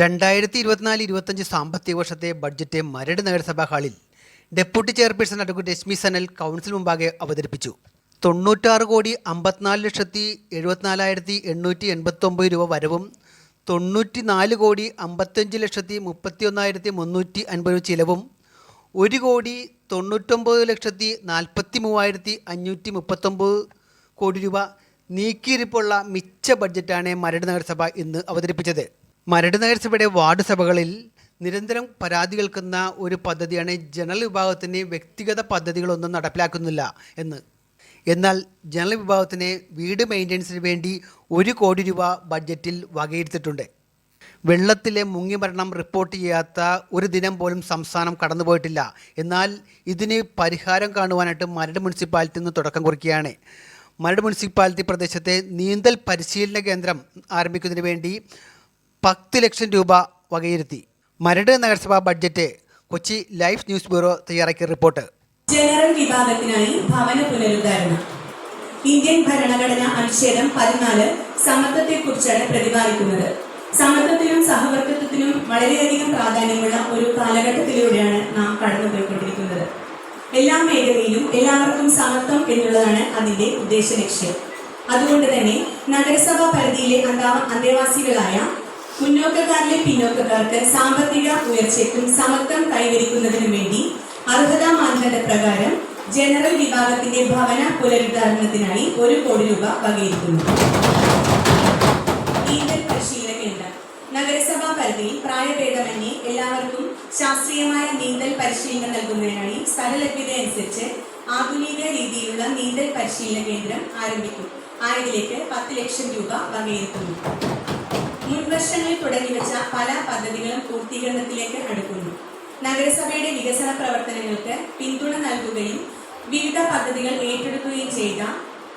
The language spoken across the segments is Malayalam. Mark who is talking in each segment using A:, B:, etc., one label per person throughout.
A: രണ്ടായിരത്തി ഇരുപത്തിനാല് ഇരുപത്തഞ്ച് സാമ്പത്തിക വർഷത്തെ ബഡ്ജറ്റ് മരട് നഗരസഭാ ഹാളിൽ deputy chairperson advocate Rashmi Sanal council മുമ്പാകെ അവതരിപ്പിച്ചു. തൊണ്ണൂറ്റാറ് കോടി അമ്പത്തിനാല് ലക്ഷത്തി എഴുപത്തിനാലായിരത്തി എണ്ണൂറ്റി എൺപത്തൊമ്പത് രൂപ വരവും തൊണ്ണൂറ്റി നാല് കോടി അമ്പത്തഞ്ച് ലക്ഷത്തി മുപ്പത്തി ഒന്നായിരത്തി മുന്നൂറ്റി അൻപത് ചിലവും ഒരു കോടി തൊണ്ണൂറ്റൊമ്പത് ലക്ഷത്തി നാൽപ്പത്തി മൂവായിരത്തി അഞ്ഞൂറ്റി മുപ്പത്തൊമ്പത് കോടി രൂപ നീക്കിയിരിപ്പുള്ള മിച്ച ബഡ്ജറ്റാണ് മരട് നഗരസഭ ഇന്ന് അവതരിപ്പിച്ചത്. മരട് നഗരസഭയുടെ വാർഡ് സഭകളിൽ നിരന്തരം പരാതി കേൾക്കുന്ന ഒരു പദ്ധതിയാണ് ജനറൽ വിഭാഗത്തിന് വ്യക്തിഗത പദ്ധതികളൊന്നും നടപ്പിലാക്കുന്നില്ല എന്ന്. എന്നാൽ ജനറൽ വിഭാഗത്തിന് വീട് മെയിന്റനൻസിന് വേണ്ടി ഒരു കോടി രൂപ ബഡ്ജറ്റിൽ വകയിരുത്തിയിട്ടുണ്ട്. വെള്ളത്തിലെ മുങ്ങിമരണം റിപ്പോർട്ട് ചെയ്യാത്ത ഒരു ദിനം പോലും സംസ്ഥാനം കടന്നുപോയിട്ടില്ല. എന്നാൽ ഇതിന് പരിഹാരം കാണുവാനായിട്ട് മരട് മുനിസിപ്പാലിറ്റി നിന്ന് തുടക്കം കുറിക്കുകയാണ്. മരട് മുനിസിപ്പാലിറ്റി പ്രദേശത്തെ നീന്തൽ പരിശീലന കേന്ദ്രം ആരംഭിക്കുന്നതിന് വേണ്ടി പത്ത് ലക്ഷം രൂപ വകയിരുത്തി. മരട് നഗരസഭാ budget Kochi life news bureau തയ്യാറാക്കിയ റിപ്പോർട്ട്.
B: ജനറൽ വിഭാഗത്തിനായി ഭവന പുനരുദ്ധാരണം. ഇന്ത്യൻ ഭരണഘടന അനുച്ഛേദം പതിനാല് സമത്വത്തെക്കുറിച്ചാണ് പ്രതിപാദിക്കുന്നത്. സമത്വത്തിനും സഹവർത്തിത്വത്തിനും വളരെയധികം പ്രാധാന്യമുള്ള ഒരു കാലഘട്ടത്തിലൂടെയാണ് നാം കടന്നുപോയിക്കൊണ്ടിരിക്കുന്നത്. എല്ലാ മേഖലയിലും എല്ലാവർക്കും സമത്വം എന്നുള്ളതാണ് അതിന്റെ ഉദ്ദേശ ലക്ഷ്യം. അതുകൊണ്ട് തന്നെ നഗരസഭാ പരിധിയിലെ അന്താ- അന്തേവാസികളായ മുന്നോക്കക്കാരിലെ പിന്നോക്കക്കാർക്ക് സാമ്പത്തിക ഉയർച്ചയ്ക്കും സമത്വം കൈവരിക്കുന്നതിനു വേണ്ടി അർഹതാ മാനദണ്ഡ പ്രകാരം ജനറൽ വിഭാഗത്തിന്റെ ഭവന പുനരുദ്ധാരണത്തിനായി ഒരു കോടി രൂപ വകയിരിക്കുന്നു. നഗരസഭാ പരിധിയിൽ പ്രായഭേദമന്യേ എല്ലാവർക്കും ശാസ്ത്രീയമായ നീന്തൽ പരിശീലനം നൽകുന്നതിനായി സ്ഥലലഭ്യത അനുസരിച്ച് ആധുനിക രീതിയിലുള്ള നീന്തൽ പരിശീലന കേന്ദ്രം ആരംഭിക്കും. ആയതിലേക്ക് പത്ത് ലക്ഷം രൂപ വകയിരുത്തുന്നു. മുൻവർഷങ്ങളിൽ തുടങ്ങിവെച്ച പല പദ്ധതികളും പൂർത്തീകരണത്തിലേക്ക് അടുക്കുന്നു. നഗരസഭയുടെ വികസന പ്രവർത്തനങ്ങൾക്ക് പിന്തുണ നൽകുകയും വിവിധ പദ്ധതികൾ ഏറ്റെടുക്കുകയും ചെയ്ത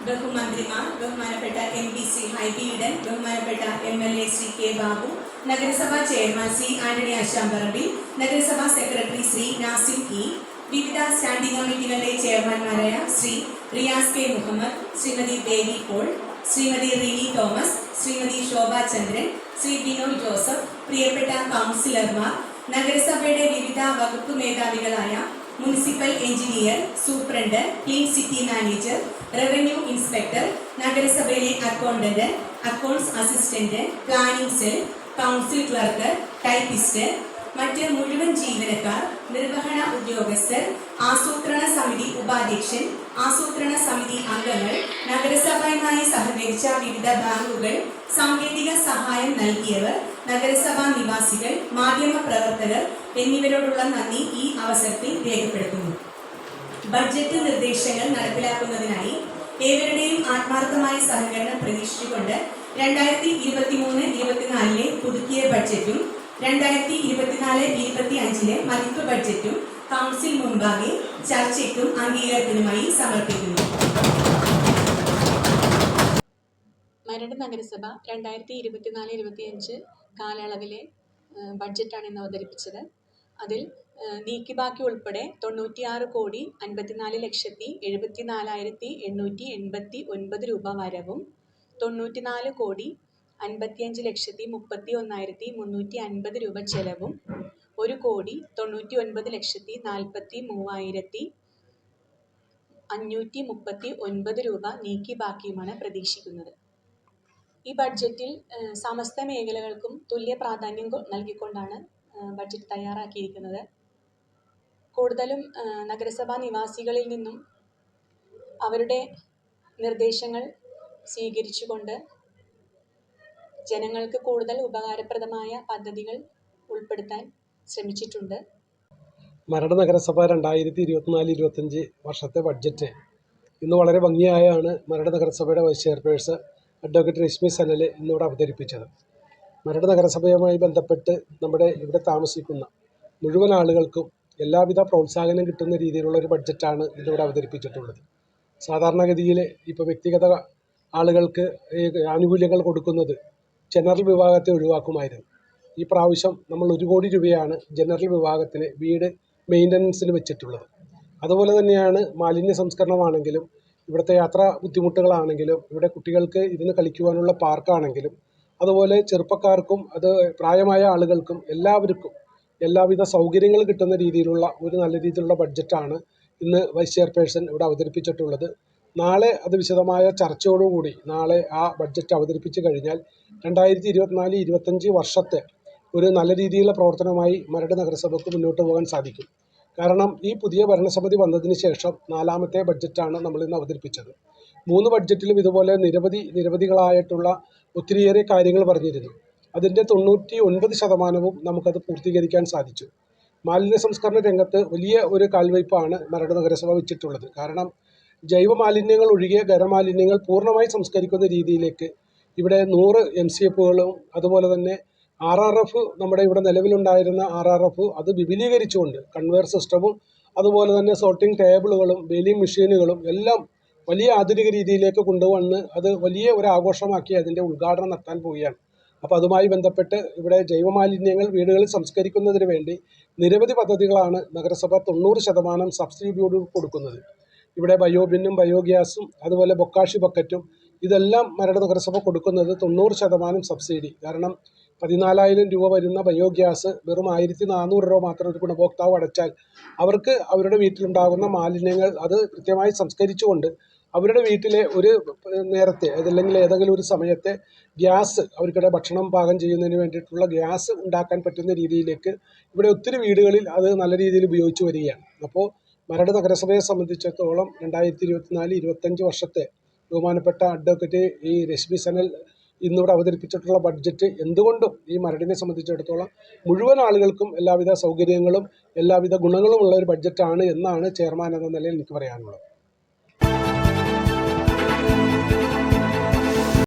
B: ബഹുമന്ത്രിമാർ ബഹുമാനപ്പെട്ട M P C Hibi Eden ബഹുമാനപ്പെട്ട M L A Shri K Babu നഗരസഭാ ചെയർമാൻ സി ആന്റണി ആശാമ്പറമ്പിൽ നഗരസഭാ സെക്രട്ടറി ശ്രീ നാസിം ഇ വിവിധ സ്റ്റാൻഡിംഗ് കമ്മിറ്റികളുടെ ചെയർമാൻമാരായ ശ്രീ റിയാസ് കെ മുഹമ്മദ് ശ്രീമതി ദേവി പോൾ ശ്രീമതി റിനി തോമസ് ശ്രീമതി ശോഭ ചന്ദ്രൻ ശ്രീ ബിനോയ് ജോസഫ് പ്രിയപ്പെട്ട കൗൺസിലർമാർ നഗരസഭയുടെ വിവിധ വകുപ്പ് മേധാവികളായ municipal engineer superintendent clean city manager revenue inspector നഗരസഭയിലെ accountant accounts assistant planning cell council clerk typist മറ്റ് മുഴുവൻ ജീവനക്കാർ നിർവഹണ ഉദ്യോഗസ്ഥർ ആസൂത്രണ സമിതി ഉപാധ്യക്ഷൻ ആസൂത്രണ സമിതി അംഗങ്ങൾ നഗരസഭയുമായി സഹകരിച്ച വിവിധ ബാങ്കുകൾ സാങ്കേതിക സഹായം നൽകിയവർ നഗരസഭാ നിവാസികൾ മാധ്യമ പ്രവർത്തകർ എന്നിവരോടുള്ള നന്ദി ഈ അവസരത്തിൽ രേഖപ്പെടുത്തുന്നു. ബഡ്ജറ്റ് നിർദ്ദേശങ്ങൾ നടപ്പിലാക്കുന്നതിനായി ഏവരുടെയും ആത്മാർത്ഥമായ സഹകരണം പ്രതീക്ഷിച്ചുകൊണ്ട് രണ്ടായിരത്തി ഇരുപത്തി മൂന്ന് ഇരുപത്തിനാലിലെ പുതുക്കിയ ബഡ്ജറ്റും രണ്ടായിരത്തി ഇരുപത്തിനാല് ഇരുപത്തി അഞ്ചിലെ മതിപ്പ് ബഡ്ജറ്റും കൗൺസിൽ മുൻപാകെ ചർച്ചയ്ക്കും അംഗീകാരത്തിനുമായി സമർപ്പിക്കുന്നു.
C: മരട് നഗരസഭ രണ്ടായിരത്തി ഇരുപത്തിനാല് ഇരുപത്തിയഞ്ച് കാലയളവിലെ ബഡ്ജറ്റാണ് ഇന്ന് അവതരിപ്പിച്ചത്. അതിൽ നീക്കി ബാക്കി ഉൾപ്പെടെ തൊണ്ണൂറ്റിയാറ് കോടി അൻപത്തിനാല് ലക്ഷത്തി എഴുപത്തി നാലായിരത്തി എണ്ണൂറ്റി എൺപത്തി ഒൻപത് രൂപ വരവും തൊണ്ണൂറ്റിനാല് കോടി അൻപത്തിയഞ്ച് ലക്ഷത്തി മുപ്പത്തി ഒന്നായിരത്തി മുന്നൂറ്റി അൻപത് രൂപ ചെലവും ഒരു കോടി തൊണ്ണൂറ്റി ഒൻപത് ലക്ഷത്തി നാൽപ്പത്തി മൂവായിരത്തി അഞ്ഞൂറ്റി മുപ്പത്തി ഒൻപത് രൂപ നീക്കി ബാക്കിയുമാണ് പ്രതീക്ഷിക്കുന്നത്. ഈ ബഡ്ജറ്റിൽ സമസ്ത മേഖലകൾക്കും തുല്യ പ്രാധാന്യം നൽകിക്കൊണ്ടാണ് ബഡ്ജറ്റ് തയ്യാറാക്കിയിരിക്കുന്നത്. കൂടുതലും നഗരസഭാ നിവാസികളിൽ നിന്നും അവരുടെ നിർദ്ദേശങ്ങൾ സ്വീകരിച്ചുകൊണ്ട് ജനങ്ങൾക്ക് കൂടുതൽ ഉപകാരപ്രദമായ പദ്ധതികൾ ഉൾപ്പെടുത്താൻ ശ്രമിച്ചിട്ടുണ്ട്.
D: മരട് നഗരസഭ രണ്ടായിരത്തി ഇരുപത്തിനാല് ഇരുപത്തഞ്ച് വർഷത്തെ ബഡ്ജറ്റ്. ഇന്ന് വളരെ ഭംഗിയായാണ് മരട് നഗരസഭയുടെ vice chairperson advocate Rashmi Sanal ഇന്നിവിടെ അവതരിപ്പിച്ചത്. മരട് നഗരസഭയുമായി ബന്ധപ്പെട്ട് നമ്മുടെ ഇവിടെ താമസിക്കുന്ന മുഴുവൻ ആളുകൾക്കും എല്ലാവിധ പ്രോത്സാഹനം കിട്ടുന്ന രീതിയിലുള്ള ഒരു ബഡ്ജറ്റാണ് ഇന്നിവിടെ അവതരിപ്പിച്ചിട്ടുള്ളത്. സാധാരണഗതിയിൽ ഇപ്പോൾ വ്യക്തിഗത ആളുകൾക്ക് ആനുകൂല്യങ്ങൾ കൊടുക്കുന്നത് ജനറൽ വിഭാഗത്തെ ഒഴിവാക്കുമായിരുന്നു. ഈ പ്രാവശ്യം നമ്മൾ ഒരു കോടി രൂപയാണ് ജനറൽ വിഭാഗത്തിന് വീട് മെയിന്റനൻസിന് വെച്ചിട്ടുള്ളത്. അതുപോലെ തന്നെയാണ് മാലിന്യ സംസ്കരണമാണെങ്കിലും ഇവിടുത്തെ യാത്രാ ബുദ്ധിമുട്ടുകളാണെങ്കിലും ഇവിടെ കുട്ടികൾക്ക് ഇരുന്ന് കളിക്കുവാനുള്ള പാർക്കാണെങ്കിലും അതുപോലെ ചെറുപ്പക്കാർക്കും അത് പ്രായമായ ആളുകൾക്കും എല്ലാവർക്കും എല്ലാവിധ സൗകര്യങ്ങൾ കിട്ടുന്ന രീതിയിലുള്ള ഒരു നല്ല രീതിയിലുള്ള ബഡ്ജറ്റാണ് ഇന്ന് വൈസ് ചെയർപേഴ്സൺ ഇവിടെ അവതരിപ്പിച്ചിട്ടുള്ളത്. നാളെ അത് വിശദമായ ചർച്ചയോടുകൂടി നാളെ ആ ബഡ്ജറ്റ് അവതരിപ്പിച്ച് കഴിഞ്ഞാൽ രണ്ടായിരത്തി ഇരുപത്തിനാല് ഇരുപത്തഞ്ച് വർഷത്തെ ഒരു നല്ല രീതിയിലുള്ള പ്രവർത്തനമായി മരട് നഗരസഭയ്ക്ക് മുന്നോട്ട് പോകാൻ സാധിക്കും. കാരണം ഈ പുതിയ ഭരണസമിതി വന്നതിന് ശേഷം നാലാമത്തെ ബഡ്ജറ്റാണ് നമ്മൾ ഇന്ന് അവതരിപ്പിച്ചത്. മൂന്ന് ബഡ്ജറ്റിലും ഇതുപോലെ നിരവധി നിരവധികളായിട്ടുള്ള ഒത്തിരിയേറെ കാര്യങ്ങൾ പറഞ്ഞിരുന്നു. അതിന്റെ തൊണ്ണൂറ്റി ഒൻപത് ശതമാനവും നമുക്കത് പൂർത്തീകരിക്കാൻ സാധിച്ചു. മാലിന്യ സംസ്കരണ രംഗത്ത് വലിയ ഒരു കാൽവയ്പ്പാണ് മരട് നഗരസഭ വെച്ചിട്ടുള്ളത്. കാരണം ജൈവ മാലിന്യങ്ങൾ ഒഴികെ ഖരമാലിന്യങ്ങൾ പൂർണമായി സംസ്കരിക്കുന്ന രീതിയിലേക്ക് ഇവിടെ നൂറ് എം സി എഫുകളും അതുപോലെ തന്നെ ആർ ആർ എഫ് നമ്മുടെ ഇവിടെ നിലവിലുണ്ടായിരുന്ന ആർ ആർ എഫ് അത് വിപുലീകരിച്ചുകൊണ്ട് കൺവെയർ സിസ്റ്റവും അതുപോലെ തന്നെ സോർട്ടിംഗ് ടേബിളുകളും ബെയിലിംഗ് മെഷീനുകളും എല്ലാം വലിയ ആധുനിക രീതിയിലേക്ക് കൊണ്ടുവന്ന് അത് വലിയ ഒരു ആഘോഷമാക്കി അതിന്റെ ഉദ്ഘാടനം നടത്താൻ പോവുകയാണ്. അപ്പോൾ അതുമായി ബന്ധപ്പെട്ട് ഇവിടെ ജൈവമാലിന്യങ്ങൾ വീടുകളിൽ സംസ്കരിക്കുന്നതിന് വേണ്ടി നിരവധി പദ്ധതികളാണ് നഗരസഭ തൊണ്ണൂറ് ശതമാനം സബ്സിഡിയോട് കൊടുക്കുന്നത്. ഇവിടെ ബയോബിന്നും ബയോഗ്യാസും അതുപോലെ ബൊക്കാഷി ബക്കറ്റും ഇതെല്ലാം മരട് നഗരസഭ കൊടുക്കുന്നത് തൊണ്ണൂറ് ശതമാനം സബ്സിഡി. കാരണം പതിനാലായിരം രൂപ വരുന്ന ബയോഗ്യാസ് വെറും ആയിരത്തി നാനൂറ് രൂപ മാത്രം ഒരു ഗുണഭോക്താവ് അടച്ചാൽ അവർക്ക് അവരുടെ വീട്ടിലുണ്ടാകുന്ന മാലിന്യങ്ങൾ അത് കൃത്യമായി സംസ്കരിച്ചുകൊണ്ട് അവരുടെ വീട്ടിലെ ഒരു നേരത്തെ അതല്ലെങ്കിൽ ഏതെങ്കിലും ഒരു സമയത്തെ ഗ്യാസ് അവർക്കിടെ ഭക്ഷണം പാകം ചെയ്യുന്നതിന് വേണ്ടിയിട്ടുള്ള ഗ്യാസ് ഉണ്ടാക്കാൻ പറ്റുന്ന രീതിയിലേക്ക് ഇവിടെ ഒത്തിരി വീടുകളിൽ അത് നല്ല രീതിയിൽ ഉപയോഗിച്ച് വരികയാണ്. അപ്പോൾ മരട് നഗരസഭയെ സംബന്ധിച്ചിടത്തോളം രണ്ടായിരത്തി ഇരുപത്തിനാല് ഇരുപത്തഞ്ച് വർഷത്തെ ബഹുമാനപ്പെട്ട അഡ്വക്കേറ്റ് ഈ രശ്മി സനൽ ഇന്നിവിടെ അവതരിപ്പിച്ചിട്ടുള്ള ബഡ്ജറ്റ് എന്തുകൊണ്ടും ഈ മരടിനെ സംബന്ധിച്ചിടത്തോളം മുഴുവൻ ആളുകൾക്കും എല്ലാവിധ സൗകര്യങ്ങളും എല്ലാവിധ ഗുണങ്ങളും ഉള്ള ഒരു ബഡ്ജറ്റാണ് എന്നാണ് ചെയർമാൻ എന്ന നിലയിൽ എനിക്ക് പറയാനുള്ളത്.